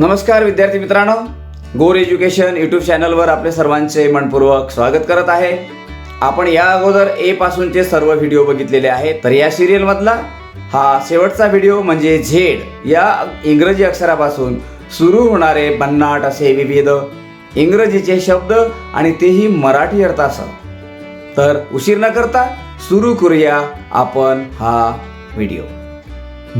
नमस्कार विद्यार्थी मित्रांनो. गोर एज्युकेशन यूट्यूब चॅनलवर आपले सर्वांचे मनपूर्वक स्वागत करत आहे. आपण या अगोदर ए पासूनचे सर्व व्हिडिओ बघितलेले आहेत. तर या सिरियल मधला हा शेवटचा व्हिडिओ म्हणजे झेड या इंग्रजी अक्षरापासून सुरू होणारे भन्नाट असे विविध इंग्रजीचे शब्द आणि तेही मराठी अर्थासह. तर उशीर न करता सुरू करूया आपण हा व्हिडिओ.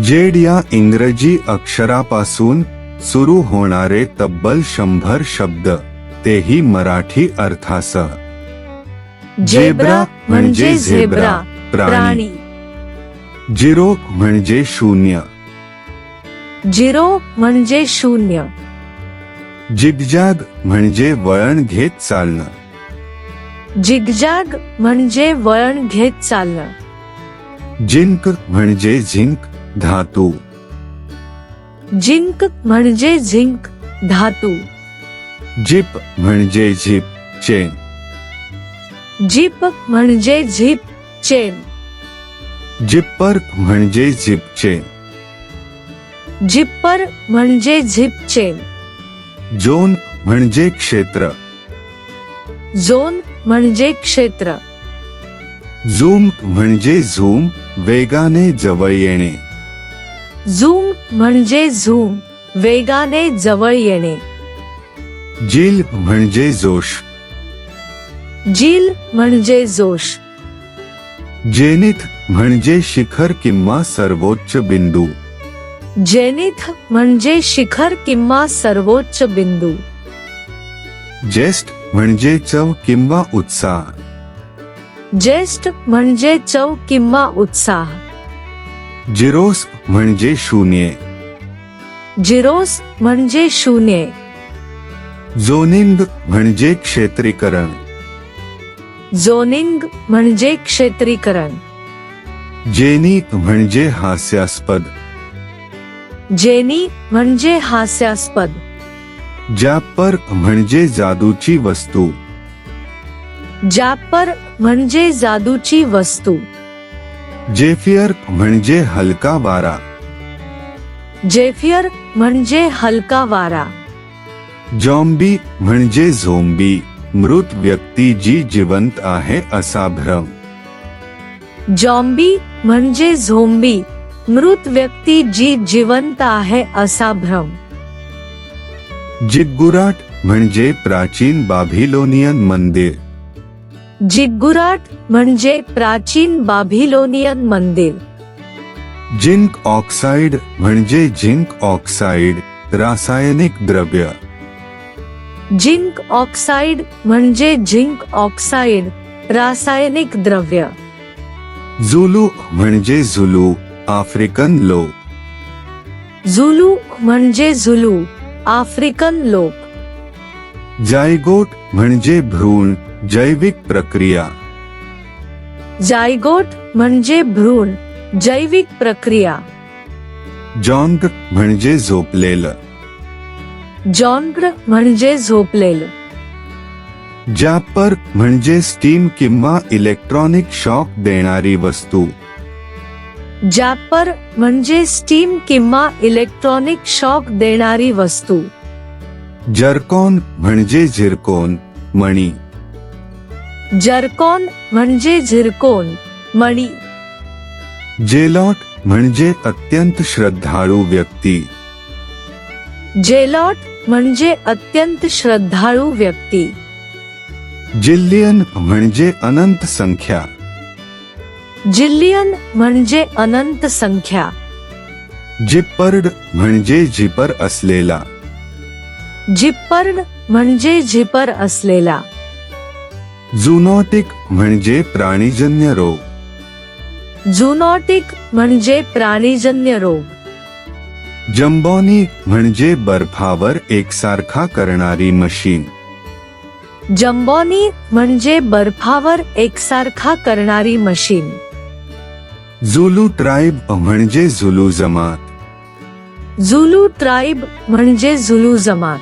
जेड या इंग्रजी अक्षरापासून सुरू होणारे तब्बल शंभर शब्द तेही मराठी अर्थासह. जेब्रा म्हणजे झेब्रा प्राणी. झिरो म्हणजे शून्य. झिरो म्हणजे शून्य. जिगजाग म्हणजे वळण घेत चालणं. जिगजाग म्हणजे वळण घेत चालणं. जिंक म्हणजे झिंक धातू. जिंक म्हणजे झिंक धातू. जिप म्हणजे झिप चेन. जीप म्हणजे झीप चेन. जिप्पर म्हणजे झिप चेन. जिप्पर म्हणजे झीप चेन. झोन म्हणजे क्षेत्र. झोन म्हणजे क्षेत्र. झूम म्हणजे झूम वेगाने जवळ येणे. झूम म्हणजे झूम वेगाने जवळ येणे. जिल म्हणजे जोश. जील म्हणजे जोश. जेनिथ म्हणजे शिखर किंवा सर्वोच्च बिंदू. जेनिथ म्हणजे शिखर किंवा सर्वोच्च बिंदू. जेस्ट म्हणजे चव किंवा उत्साह. ज्येष्ठ म्हणजे चव किंवा उत्साह. जिरोस म्हणजे शून्य. जिरोस म्हणजे शून्य. झोनिंग म्हणजे क्षेत्रीकरण. झोनिंग म्हणजे क्षेत्रीकरण. जेनी म्हणजे हास्यास्पद. जेनी म्हणजे हास्यास्पद. जॅपर म्हणजे जादूची वस्तू. जापर म्हणजे जादूची वस्तू. जेफियर म्हणजे हलका वारा. जेफियर म्हणजे हलका वारा. जॉम्बी म्हणजे झोंबी. मृत व्यक्ती जी जिवंत आहे असा भ्रम. जॉम्बी म्हणजे झोंबी. मृत व्यक्ती जी जिवंत आहे असा भ्रम. जिग्गुराट म्हणजे प्राचीन बाभिलोनियन मंदिर. जिग्गुराट म्हणजे प्राचीन बाबिलोनियन मंदिर. जिंक ऑक्साइड म्हणजे झिंक ऑक्साइड रासायनिक द्रव्य. झिंक ऑक्साइड म्हणजे झिंक ऑक्साइड रासायनिक द्रव्य. झुलू म्हणजे झुलू आफ्रिकन लोक झुलू म्हणजे झुलू आफ्रिकन लोक. जायगोट म्हणजे भ्रूण जैविक प्रक्रिया। जायगोट म्हणजे भ्रूण जैविक प्रक्रिया। जॉंग म्हणजे झोपलेलं। जॉन्ग्र म्हणजे झोपलेलं। जॅपर म्हणजे स्टीम किंवा इलेक्ट्रॉनिक शॉक देणारी वस्तू। जॅपर म्हणजे स्टीम किंवा इलेक्ट्रॉनिक शॉक देणारी वस्तू। जर्कॉन म्हणजे झिरकोन मणी। जर्कॉन म्हणजे झिरकोन मणी. जेलॉट म्हणजे अत्यंत श्रद्धाळू व्यक्ती. जेलॉट म्हणजे अत्यंत श्रद्धाळू व्यक्ती. जिल्लियन म्हणजे अनंत संख्या. जिल्लियन म्हणजे अनंत संख्या. जिप्पर्ड म्हणजे जिपर असलेला. जिप्पर्ड म्हणजे झिपर असलेला. झुनॉटिक म्हणजे प्राणीजन्य रोग. झुनॉटिक म्हणजे प्राणीजन्य रोग. जंबॉनी म्हणजे बर्फावर एकसारखा करणारी मशीन जंबॉनी म्हणजे बर्फावर एकसारखा करणारी मशीन झुलू ट्राईब म्हणजे झुलू जमात. झुलू ट्राईब म्हणजे झुलू जमात.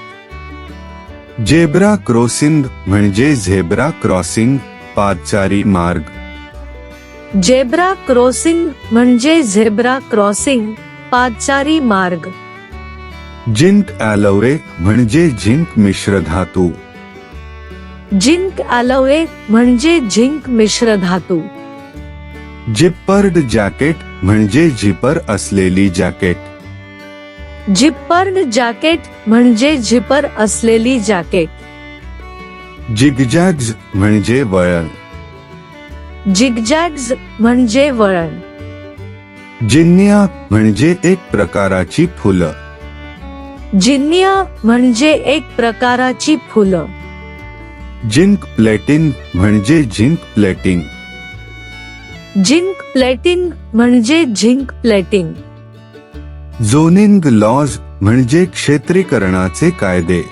जेब्रा क्रॉसिंग म्हणजे झेब्रा क्रॉसिंग पादचारी मार्ग. जेब्रा क्रॉसिंग म्हणजे झेब्रा क्रॉसिंग पादचारी मार्ग. जिंक ॲलोवे म्हणजे झिंक मिश्र धातू. जिंक ॲलोवे म्हणजे झिंक मिश्र धातू. जिप्पर्ड जॅकेट म्हणजे झिपर असलेली जॅकेट जिप्पर्ड जॅकेट म्हणजे झिपर असलेली जॅकेट. जिगजॅग्ज म्हणजे वळण. जिगजॅग्ज म्हणजे वळण. जिन्या म्हणजे एक प्रकाराची फुलं. जिन्निया म्हणजे एक प्रकाराची फुलं. जिंक प्लेटिंग म्हणजे झिंक प्लेटिंग. जिंक प्लेटिंग म्हणजे झिंक प्लेटिंग. झोनिंग लॉज म्हणजे क्षेत्रीकरणाचे कायदे.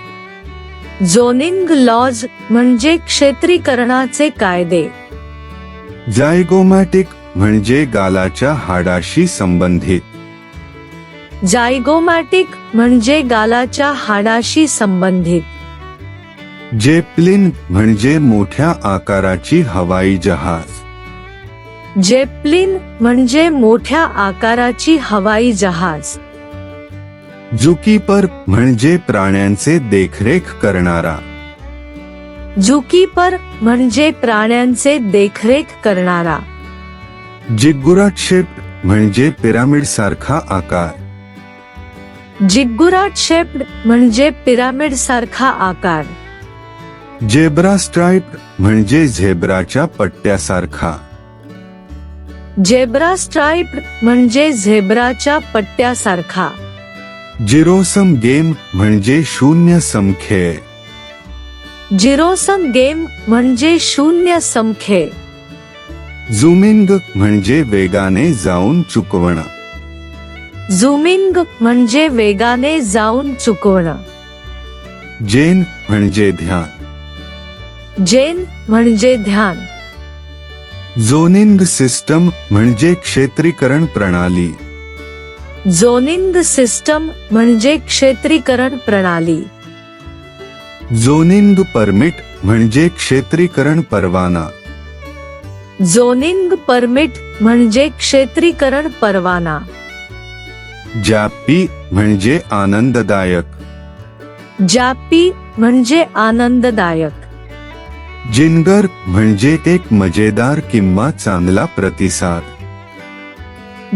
झोनिंग लॉज म्हणजे क्षेत्रीकरणाचे कायदे. जायगोमॅटिक म्हणजे गालाच्या हाडाशी संबंधित. जायगोमॅटिक म्हणजे गालाच्या हाडाशी संबंधित. जेपलिन म्हणजे मोठ्या आकाराची हवाई जहाज. जेपलिन म्हणजे मोठ्या आकाराची हवाई जहाज. जुकीपर म्हणजे प्राण्यांचे देखरेख करणारा. झुकीपर म्हणजे प्राण्यांचे देखरेख करणारा. जिग्गुराट शेप म्हणजे पिरामिड सारखा आकार. जिग्गुराट शेप्ड म्हणजे पिरामिड सारखा आकार. जेब्रा स्ट्राइप म्हणजे झेब्राच्या पट्ट्यासारखा. जेब्रा स्ट्राइप्ड म्हणजे झेब्राच्या पट्ट्यासारखा. जिरोसम गेम म्हणजे शून्य समखेळ. जिरोसम गेम म्हणजे शून्य समखेळ. झुमिंग म्हणजे वेगाने जाऊन चुकवणं. झुमिंग म्हणजे वेगाने जाऊन चुकवणं. जेन म्हणजे ध्यान. जेन म्हणजे ध्यान. झोनिंग सिस्टम म्हणजे क्षेत्रीकरण प्रणाली. झोनिंग सिस्टम म्हणजे क्षेत्रीकरण प्रणाली. झोनिंग परमिट म्हणजे क्षेत्रीकरण परवाना. झोनिंग परमिट म्हणजे क्षेत्रीकरण परवाना. जाप्पी म्हणजे आनंददायक. जापी म्हणजे आनंददायक. जिनगर म्हणजे एक मजेदार किंवा चांगला प्रतिसाद.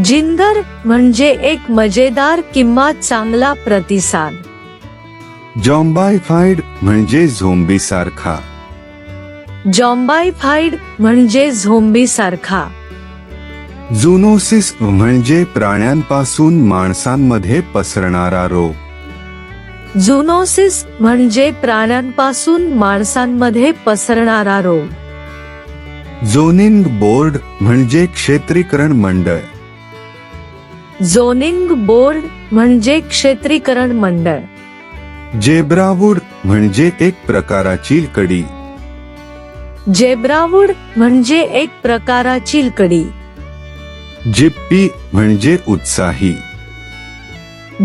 जिंगर म्हणजे एक मजेदार किंवा चांगला प्रतिसाद. जॉम्बायफाईड म्हणजे झोंबी सारखा जॉम्बायफाईड म्हणजे झोंबी सारखा झुनोसिस म्हणजे प्राण्यांपासून माणसांमध्ये पसरणारा रोग. झुनोसिस म्हणजे प्राण्यांपासून माणसांमध्ये पसरणारा रोग. झोनिंग बोर्ड म्हणजे क्षेत्रीकरण मंडळ. झोनिंग बोर्ड म्हणजे क्षेत्रीकरण मंडळ. जेब्रावूड म्हणजे एक प्रकाराची कडी. जेब्रावूड म्हणजे एक प्रकाराची कडी. जिप्पी म्हणजे उत्साही.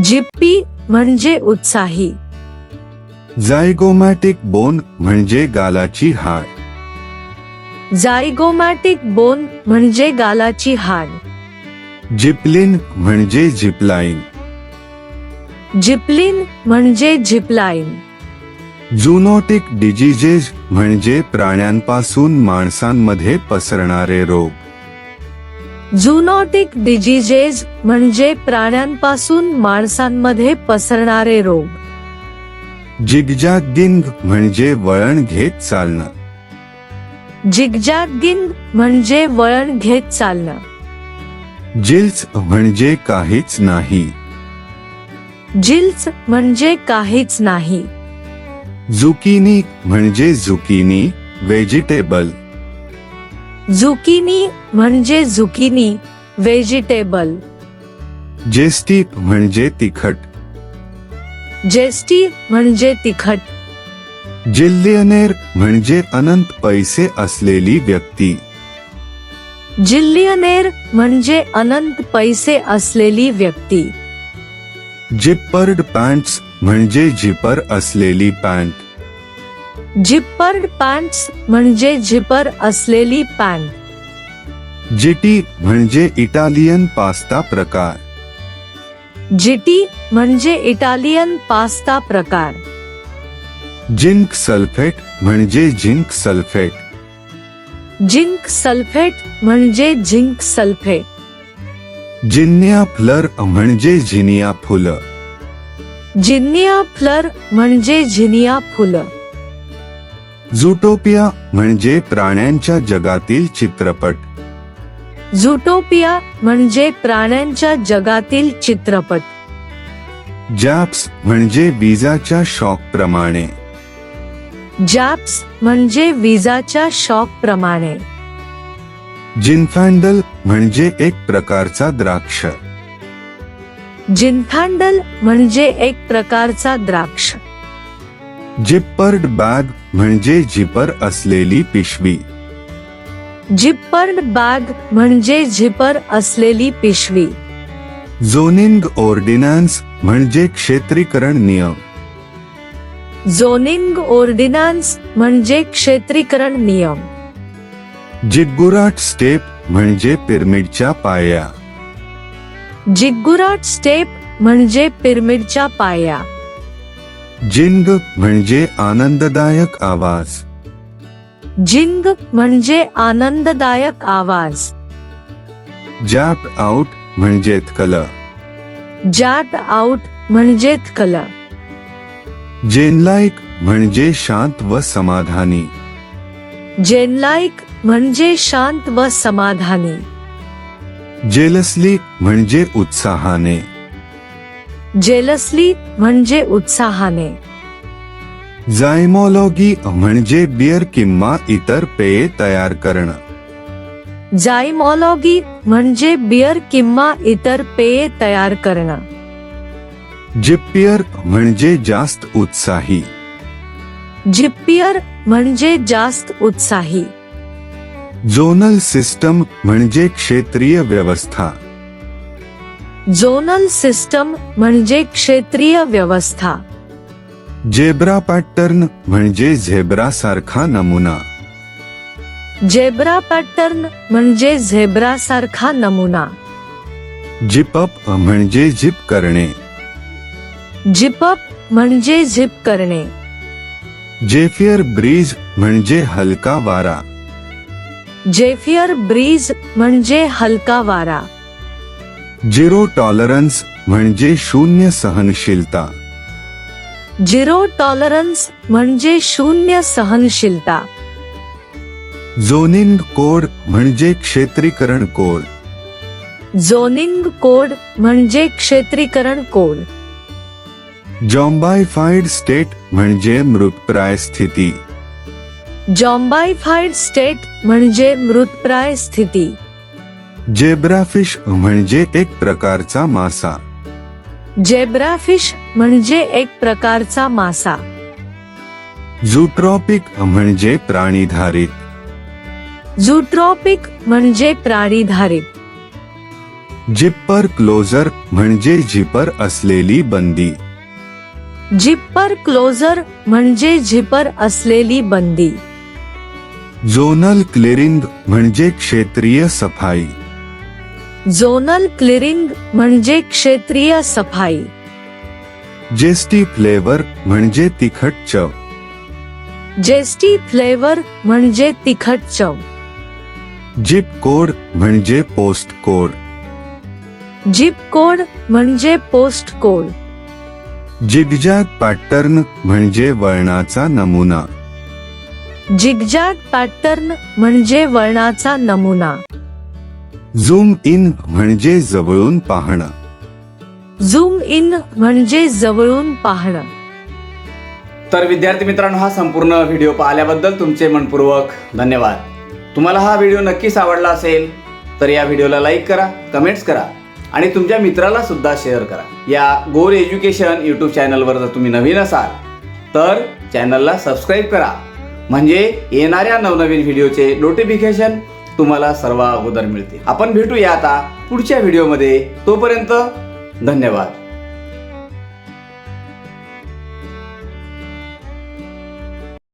जिप्पी म्हणजे उत्साही. जायगोमॅटिक बोन म्हणजे गालाची हाड. जायगोमॅटिक बोन म्हणजे गालाची हाड. जिपलिन म्हणजे जिपलाईन जिपलिन म्हणजे झिपलाईन. झुनोटिक डिजिजेज म्हणजे प्राण्यांपासून माणसांमध्ये पसरणारे रोग. झुनॉटिक डिजिजेज म्हणजे प्राण्यांपासून माणसांमध्ये पसरणारे रोग. जिगजॅगिंग म्हणजे वळण घेत चालणं. जिगजॅगिंग म्हणजे वळण घेत चालणं. जिल्स म्हणजे काहीच नाही. जिल्स म्हणजे काहीच नाही. झुकिनी म्हणजे झुकिनी व्हेजिटेबल झुकिनी म्हणजे झुकिनी व्हेजिटेबल जेस्टी म्हणजे तिखट. जेस्टी म्हणजे तिखट. जिल्लियनेर म्हणजे अनंत पैसे असलेली व्यक्ती. जिल्लियनेर म्हणजे अनंत पैसे असलेली व्यक्ती. जिप्पर्ड पॅन्ट्स म्हणजे झिपर असलेली पॅन्ट जिप्पर्ड पॅन्ट्स म्हणजे झिपर असलेली पॅन्ट. जिटी म्हणजे इटालियन पास्ता प्रकार. जिटी म्हणजे इटालियन पास्ता प्रकार. जिंक सल्फेट म्हणजे झिंक सल्फेट. जिंक सल्फेट म्हणजे झिंक सल्फेट. जिन्या फ्लर म्हणजे झिनिया फुलं. जिनिया फ्लर म्हणजे झिनिया फुलं. झुटोपिया म्हणजे प्राण्यांच्या जगातील चित्रपट. झुटोपिया म्हणजे प्राण्यांच्या जगातील चित्रपट. जॅप्स म्हणजे विजाच्या शॉक प्रमाणे. जॅप्स म्हणजे विजाच्या शॉक प्रमाणे. जिन्फॅन्डल म्हणजे एक प्रकारचा द्राक्ष. जिन्फॅन्डल म्हणजे एक प्रकारचा द्राक्ष. जिप्पर्ड बॅग म्हणजे जिपर असलेली पिशवी. जिप्पर्ड बॅग म्हणजे झिपर असलेली पिशवी. झोनिंग ऑर्डिनन्स म्हणजे क्षेत्रीकरण नियम. झोनिंग ऑर्डिनन्स म्हणजे क्षेत्रीकरण नियम. जिग्गुराट स्टेप म्हणजे पिरमिडच्या पाया. जिग्गुराट स्टेप म्हणजे पिरमिडच्या पाया. जिंग म्हणजे आनंददायक आवाज़. जिंग म्हणजे आनंददायक आवाज़. जॅप आउट म्हणजे कल. जॅट आउट म्हणजे कल. जेनलाईक म्हणजे शांत व समाधानी. जेनलाईक म्हणजे शांत व समाधानी. जेलसली म्हणजे उत्साहाने. जेलसली म्हणजे उत्साहाने. जायमॉलॉगी म्हणजे बियर किंवा इतर पेये तयार करणं. जायमॉलॉगी म्हणजे बियर किंवा इतर पेये तयार करणं. जिप्पियर म्हणजे जास्त उत्साही. जिप्पियर म्हणजे जास्त उत्साही. झोनल सिस्टम म्हणजे क्षेत्रीय व्यवस्था. झोनल सिस्टम म्हणजे क्षेत्रीय व्यवस्था. जेब्रा पॅटर्न म्हणजे झेब्रा सारखा नमुना. जेब्रा पॅटर्न म्हणजे झेब्रा सारखा नमुना. जिपअप म्हणजे झिप करणे. जिपअप म्हणजे झिप करणे. जेफियर ब्रीज म्हणजे हलका वारा. जेफियर ब्रीज म्हणजे हलका वारा. झिरो टॉलरन्स म्हणजे शून्य सहनशीलता. झिरो टॉलरन्स म्हणजे शून्य सहनशीलता. झोनिंग कोड म्हणजे क्षेत्रीकरण कोड झोनिंग कोड म्हणजे क्षेत्रीकरण कोड जॉम्बायफाईड स्टेट म्हणजे मृतप्राय स्थिती. जॉम्बायफाईड स्टेट म्हणजे मृतप्राय स्थिती. जेब्राफिश म्हणजे एक प्रकारचा मासा. जेब्राफिश म्हणजे एक प्रकारचा मासा. झुट्रॉपिक म्हणजे प्राणीधारित. झुट्रॉपिक म्हणजे प्राणीधारित. जिप्पर क्लोजर म्हणजे झिपर असलेली बंदी. जिप्पर क्लोजर म्हणजे झिपर असलेली बंदी. झोनल क्लिअरिंग म्हणजे क्षेत्रीय सफाई. झोनल क्लिअरिंग म्हणजे क्षेत्रीय सफाई. जेस्टी फ्लेवर म्हणजे तिखट चव. जेस्टी फ्लेवर म्हणजे तिखट चव. जिप कोड म्हणजे पोस्ट कोड. जिप कोड म्हणजे पोस्ट कोड. जिगजॅग पॅटर्न म्हणजे वळणाचा नमुना. जिगजॅग पॅटर्न म्हणजे वळणाचा नमुना. झूम इन म्हणजे जवळून पाहणं. झूम इन म्हणजे जवळून पाहणं. तर विद्यार्थी मित्रांनो हा संपूर्ण व्हिडिओ पाहिल्याबद्दल तुमचे मनपूर्वक धन्यवाद. तुम्हाला हा व्हिडिओ नक्कीच आवडला असेल तर या व्हिडिओला लाईक करा कमेंट्स करा आणि तुमच्या मित्राला सुद्धा शेअर करा. या गोल एज्युकेशन यूट्यूब चॅनलवर जर तुम्ही नवीन असाल तर चॅनलला सबस्क्राईब करा. म्हणजे येणाऱ्या नवनवीन व्हिडिओचे नोटिफिकेशन तुम्हाला सर्व अगोदर मिळते आपण भेटूया आता पुढच्या व्हिडिओमध्ये. तोपर्यंत धन्यवाद.